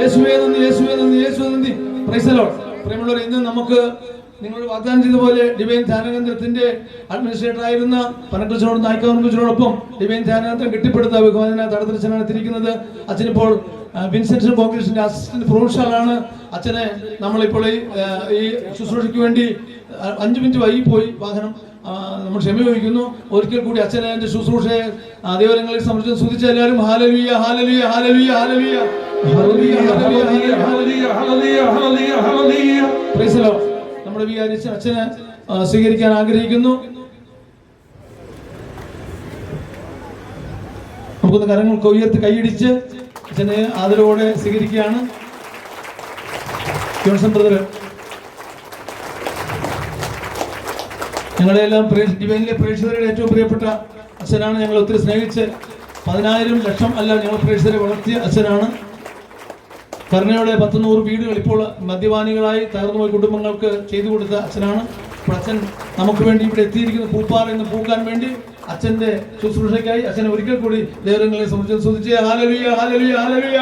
യേശുവേ നന്ദി യേശുവേ നന്ദി യേശുവേ നന്ദി. പ്രൈസലോൺ പ്രേമുള്ളവർ ഇന്ന് നമുക്ക് നിങ്ങൾ വാഗ്ദാനം ചെയ്ത പോലെ ഡിവൈൻ ധ്യാനകേന്ദ്രത്തിന്റെ അഡ്മിനിസ്ട്രേറ്റർ ആയിരുന്ന പനക്കച്ചനോട് നായിക്കോടൊപ്പം ഡിവൈൻ ധ്യാനകേന്ദ്രം കെട്ടിപ്പടുത്ത ബഹുമാന തടത്തച്ഛനാണ് എത്തിയിരിക്കുന്നത് അച്ഛനിപ്പോൾ വിൻസെന്റ് കോൺഗ്രസിന്റെ അസിസ്റ്റന്റ് പ്രൊഫഷണലാണ് അച്ഛനെ നമ്മളിപ്പോൾ ഈ ശുശ്രൂഷയ്ക്ക് വേണ്ടി അഞ്ച് മിനിറ്റ് വൈകി പോയി. വാഹനം നമ്മൾ ക്ഷമ ചോദിക്കുന്നു. ഒരിക്കൽ കൂടി അച്ഛനെ എന്റെ ശുശ്രൂഷയെ ദൈവങ്ങളിൽ സംബന്ധിച്ച് സ്തുതിച്ച എല്ലാവരും ഹാലലുയ ഹാലലുയ ഹാലലുയ ഹാലലുയ ഹാലലുയ ഹാലലുയ Lord. വിചാരിച്ച് അച്ഛനെ സ്വീകരിക്കാൻ ആഗ്രഹിക്കുന്നു. നമുക്കൊന്ന് കരങ്ങൾക്ക് ഉയർത്തി കൈയിടിച്ച് അച്ഛനെ ആദരവോടെ സ്വീകരിക്കുകയാണ്. ജോൺസൺ ബ്രദർ ഞങ്ങളെല്ലാം ഡിവൈനിലെ പ്രേക്ഷകരുടെ ഏറ്റവും പ്രിയപ്പെട്ട അച്ഛനാണ് ഞങ്ങൾ ഒത്തിരി സ്നേഹിച്ച് പതിനായിരം ലക്ഷം അല്ല ഞങ്ങൾ പ്രേക്ഷകരെ വളർത്തിയ അച്ഛനാണ്. കരുണയോടെ പത്ത് നൂറ് വീടുകൾ ഇപ്പോൾ മദ്യപാനികളായി തകർന്നുപോയ കുടുംബങ്ങൾക്ക് ചെയ്തു കൊടുത്ത അച്ഛനാണ്. ഇപ്പോൾ അച്ഛൻ നമുക്ക് വേണ്ടി ഇവിടെ എത്തിയിരിക്കുന്ന. പൂപ്പാറ എന്ന് പൂക്കാൻ വേണ്ടി അച്ഛന്റെ ശുശ്രൂഷയ്ക്കായി അച്ഛനെ ഒരിക്കൽ കൂടി ദൈവങ്ങളെ സംബന്ധിച്ച് ശ്രദ്ധിച്ച് ഹാലലുയ ഹാലലുയ ഹാലലുയ